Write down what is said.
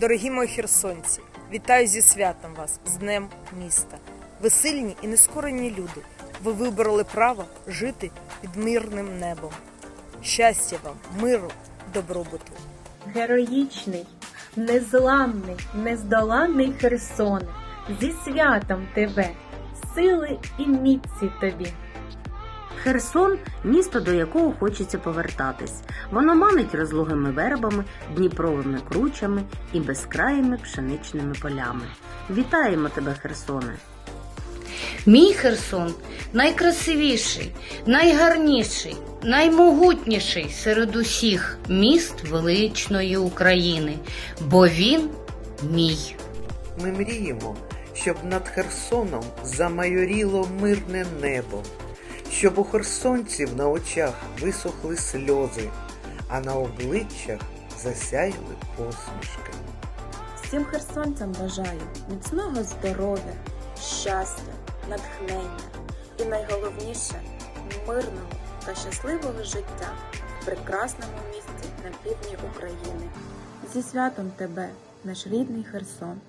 Дорогі мої херсонці, вітаю зі святом вас, з Днем міста. Ви сильні і нескорені люди. Ви вибрали право жити під мирним небом. Щастя вам, миру, добробуту. Героїчний, незламний, нездоланний Херсоне, зі святом тебе, сили і міці тобі. Херсон місто, до якого хочеться повертатись. Воно манить розлогими вербами, дніпровими кручами і безкраїми пшеничними полями. Вітаємо тебе, Херсоне! Мій Херсон найкрасивіший, найгарніший, наймогутніший серед усіх міст величної України, бо він мій. Ми мріємо, щоб над Херсоном замайоріло мирне небо, щоб у херсонців на очах висохли сльози, а на обличчях засяяли посмішки. Всім херсонцям бажаю міцного здоров'я, щастя, натхнення і найголовніше мирного та щасливого життя в прекрасному місті на півдні України. Зі святом тебе, наш рідний Херсон!